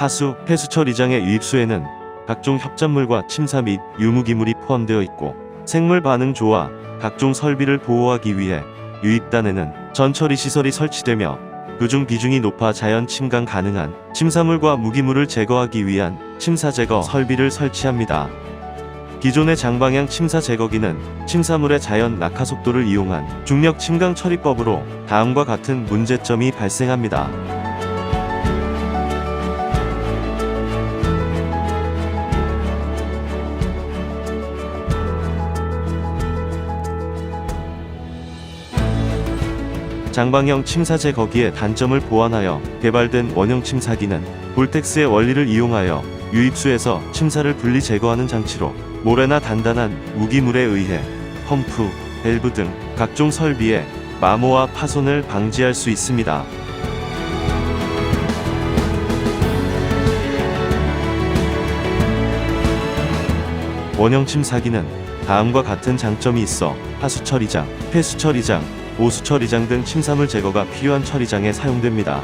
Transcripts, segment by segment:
하수, 폐수 처 리장의 유입수에는 각종 협작물과 침사 및 유무기물이 포함되어 있고 생물 반응 조와 각종 설비를 보호하기 위해 유입단에는 전처리 시설이 설치되며 그중 비중이 높아 자연 침강 가능한 침사물과 무기물을 제거하기 위한 침사 제거 설비를 설치합니다. 기존의 장방향 침사 제거기는 침사물의 자연 낙하 속도를 이용한 중력 침강 처리법으로 다음과 같은 문제점이 발생합니다. 장방형 침사제 거기에 단점을 보완하여 개발된 원형 침사기는 볼텍스의 원리를 이용하여 유입수에서 침사를 분리 제거하는 장치로 모래나 단단한 무기물에 의해 펌프, 밸브 등 각종 설비의 마모와 파손을 방지할 수 있습니다. 원형 침사기는 다음과 같은 장점이 있어 하수 처리장, 폐수 처리장, 오수 처리장 등 침사물 제거가 필요한 처리장에 사용됩니다.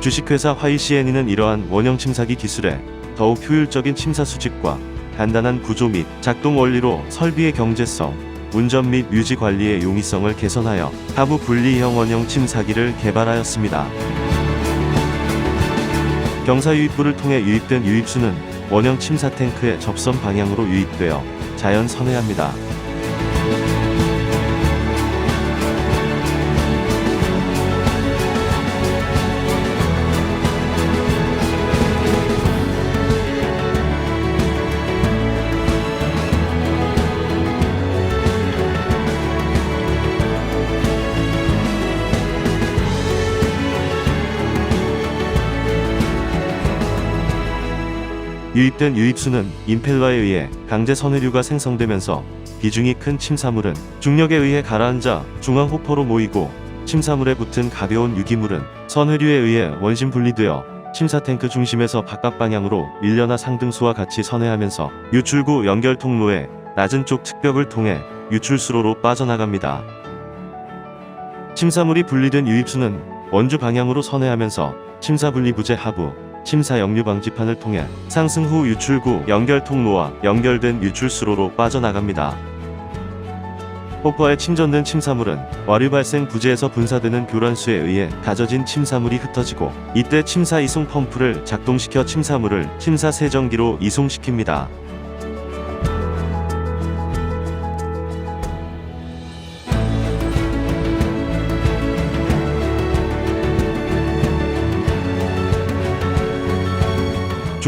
주식회사 화이시엔이는 이러한 원형 침사기 기술에 더욱 효율적인 침사 수집과 간단한 구조 및 작동 원리로 설비의 경제성, 운전 및 유지 관리의 용이성을 개선하여 하부 분리형 원형 침사기를 개발하였습니다. 경사 유입부를 통해 유입된 유입수는 원형 침사 탱크의 접선 방향으로 유입되어 자연 선회합니다. 유입된 유입수는 임펠러에 의해 강제 선회류가 생성되면서 비중이 큰 침사물은 중력에 의해 가라앉아 중앙 호퍼로 모이고 침사물에 붙은 가벼운 유기물은 선회류에 의해 원심 분리되어 침사 탱크 중심에서 바깥 방향으로 밀려나 상등수와 같이 선회하면서 유출구 연결 통로의 낮은 쪽 특벽을 통해 유출수로로 빠져나갑니다. 침사물이 분리된 유입수는 원주 방향으로 선회하면서 침사 분리 부재 하부 침사 역류 방지판을 통해 상승 후 유출구 연결 통로와 연결된 유출수로로 빠져나갑니다. 호퍼에 침전된 침사물은 와류 발생 부재에서 분사되는 교란수에 의해 가져진 침사물이 흩어지고 이때 침사 이송 펌프를 작동시켜 침사물을 침사 세정기로 이송시킵니다.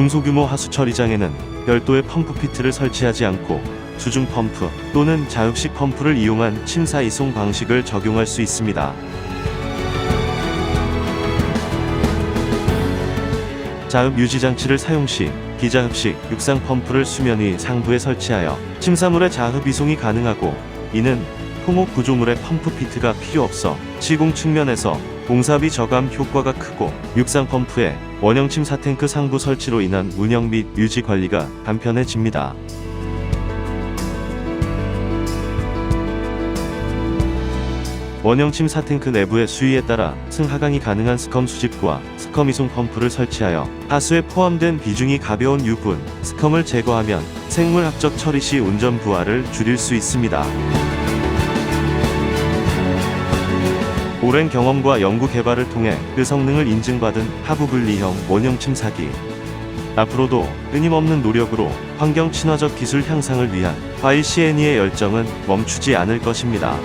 중소규모 하수 처리장에는 별도의 펌프 피트를 설치하지 않고 수중 펌프 또는 자흡식 펌프를 이용한 침사 이송 방식을 적용할 수 있습니다. 자흡 유지 장치를 사용 시 기자흡식 육상 펌프를 수면 위 상부에 설치하여 침사물의 자흡 이송이 가능하고 이는 토목 구조물의 펌프 피트가 필요 없어 시공 측면에서 공사비 저감 효과가 크고 육상 펌프에 원형 침 사 탱크 상부 설치로 인한 운영 및 유지 관리가 간편해집니다. 원형 침 사 탱크 내부의 수위에 따라 승하강이 가능한 스컴 수집과 스컴 이송 펌프를 설치하여 하수에 포함된 비중이 가벼운 유분, 스컴을 제거하면 생물학적 처리 시 운전 부하를 줄일 수 있습니다. 오랜 경험과 연구 개발을 통해 그 성능을 인증받은 하부 분리형 원형 침 사기. 앞으로도 끊임없는 노력으로 환경 친화적 기술 향상을 위한 화이시애니의 열정은 멈추지 않을 것입니다.